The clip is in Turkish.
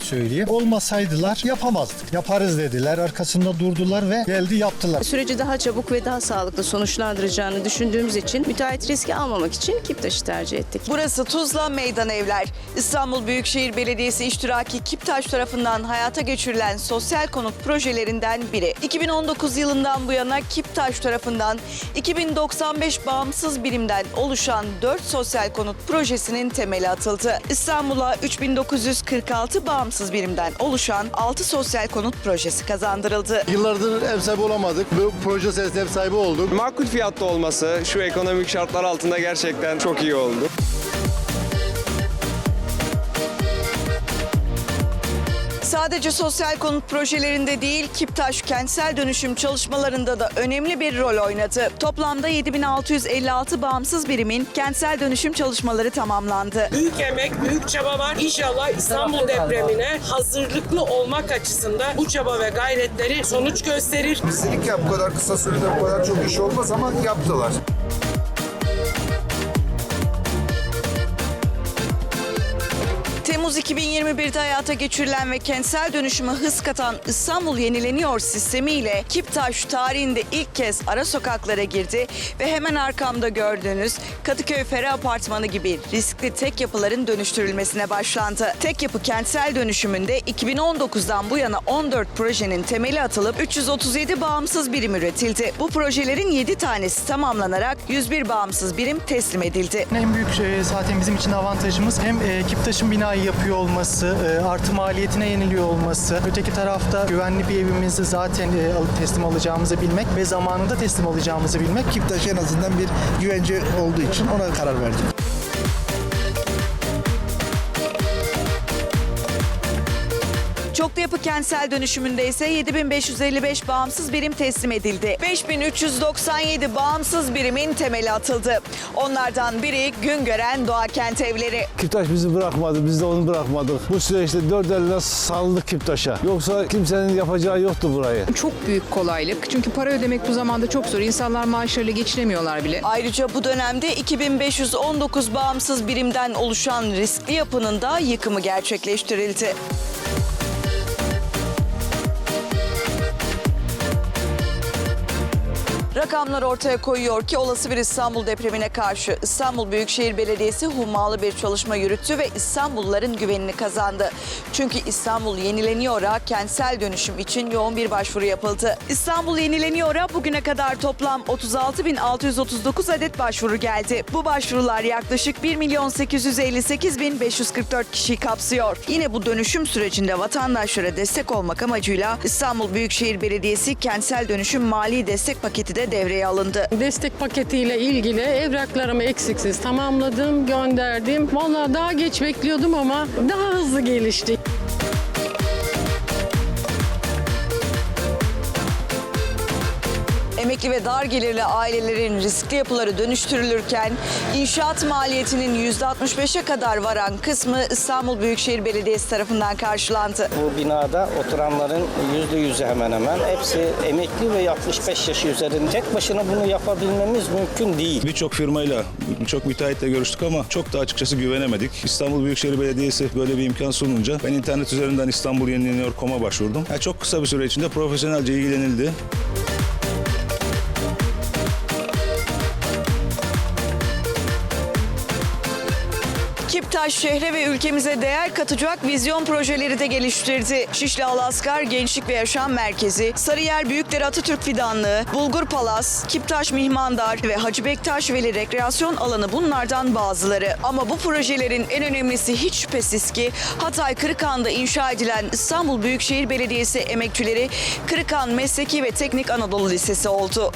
söyleyeyim. Olmasaydılar yapamazdık. Yaparız dediler. Arkasında durdular ve geldi yaptılar. Süreci daha çabuk ve daha sağlıklı sonuçlandıracağını düşündüğümüz için müteahhit riski almamak için Kiptaş'ı tercih ettik. Burası Tuzla Meydan Evler. İstanbul Büyükşehir Belediyesi iştiraki Kiptaş tarafından hayata geçirilen sosyal konut projelerinden biri. 2019 yılından bu yana Kiptaş tarafından 2095 bağımsız birimden oluşan 4 sosyal konut projesinin temeli atıldı. İstanbul'a 3946 bağımsız birimden oluşan 6 sosyal konut projesi kazandırıldı. Yıllardır ev sahibi olamadık. Bu proje sayesinde ev sahibi olduk. Makul fiyatta olması şu ekonomik şartlar altında gerçekten çok iyi oldu. Sadece sosyal konut projelerinde değil, Kiptaş kentsel dönüşüm çalışmalarında da önemli bir rol oynadı. Toplamda 7656 bağımsız birimin kentsel dönüşüm çalışmaları tamamlandı. Büyük emek, büyük çaba var. İnşallah İstanbul depremine hazırlıklı olmak açısından bu çaba ve gayretleri sonuç gösterir. Biz dedik ya bu kadar kısa sürede bu kadar çok iş olmaz ama yaptılar. Temmuz 2021'de hayata geçirilen ve kentsel dönüşüme hız katan İstanbul Yenileniyor sistemiyle Kiptaş tarihinde ilk kez ara sokaklara girdi ve hemen arkamda gördüğünüz Kadıköy Feri Apartmanı gibi riskli tek yapıların dönüştürülmesine başlandı. Tek yapı kentsel dönüşümünde 2019'dan bu yana 14 projenin temeli atılıp 337 bağımsız birim üretildi. Bu projelerin 7 tanesi tamamlanarak 101 bağımsız birim teslim edildi. En büyük e, zaten bizim için avantajımız hem e, Kiptaş'ın binayı yapıyor olması, e, artı maliyetine yeniliyor olması, öteki tarafta güvenli bir evimizi zaten e, alıp teslim alacağımızı bilmek ve zamanında teslim alacağımızı bilmek Kiptaş en azından bir güvence olduğu için ona karar verdik. Çoklu yapı kentsel dönüşümünde ise 7555 bağımsız birim teslim edildi. 5397 bağımsız birimin temeli atıldı. Onlardan biri Güngören Doğa Kent Evleri. Kiptaş bizi bırakmadı, biz de onu bırakmadık. Bu süreçte dört elle sarıldık Kiptaş'a. Yoksa kimsenin yapacağı yoktu burayı. Çok büyük kolaylık. Çünkü para ödemek bu zamanda çok zor. İnsanlar maaşlarıyla geçinemiyorlar bile. Ayrıca bu dönemde 2519 bağımsız birimden oluşan riskli yapının da yıkımı gerçekleştirildi. Rakamlar ortaya koyuyor ki olası bir İstanbul depremine karşı İstanbul Büyükşehir Belediyesi hummalı bir çalışma yürüttü ve İstanbulluların güvenini kazandı. Çünkü İstanbul Yenileniyor'a kentsel dönüşüm için yoğun bir başvuru yapıldı. İstanbul Yenileniyor'a bugüne kadar toplam 36.639 adet başvuru geldi. Bu başvurular yaklaşık 1 milyon 858 bin 544 kişiyi kapsıyor. Yine bu dönüşüm sürecinde vatandaşlara destek olmak amacıyla İstanbul Büyükşehir Belediyesi kentsel dönüşüm mali destek paketi de devreye alındı. Destek paketiyle ilgili evraklarımı eksiksiz tamamladım, gönderdim. Vallahi daha geç bekliyordum ama daha hızlı gelişti. Emekli ve dar gelirli ailelerin riskli yapıları dönüştürülürken inşaat maliyetinin %65'e kadar varan kısmı İstanbul Büyükşehir Belediyesi tarafından karşılandı. Bu binada oturanların yüzde yüzü hemen hemen hepsi emekli ve 65 yaş üzerinde. Tek başına bunu yapabilmemiz mümkün değil. Birçok firmayla, birçok müteahhitle görüştük ama çok da açıkçası güvenemedik. İstanbul Büyükşehir Belediyesi böyle bir imkan sununca ben internet üzerinden İstanbul Yenileniyor.com'a başvurdum. Yani çok kısa bir süre içinde profesyonelce ilgilenildi. Kiptaş şehre ve ülkemize değer katacak vizyon projeleri de geliştirdi. Şişli Alaskar Gençlik ve Yaşam Merkezi, Sarıyer Büyükdere Atatürk Fidanlığı, Bulgur Palas, Kiptaş Mihmandar ve Hacı Bektaş Veli Rekreasyon Alanı bunlardan bazıları. Ama bu projelerin en önemlisi hiç şüphesiz ki Hatay Kırıkhan'da inşa edilen İstanbul Büyükşehir Belediyesi emekçileri Kırıkhan Mesleki ve Teknik Anadolu Lisesi oldu.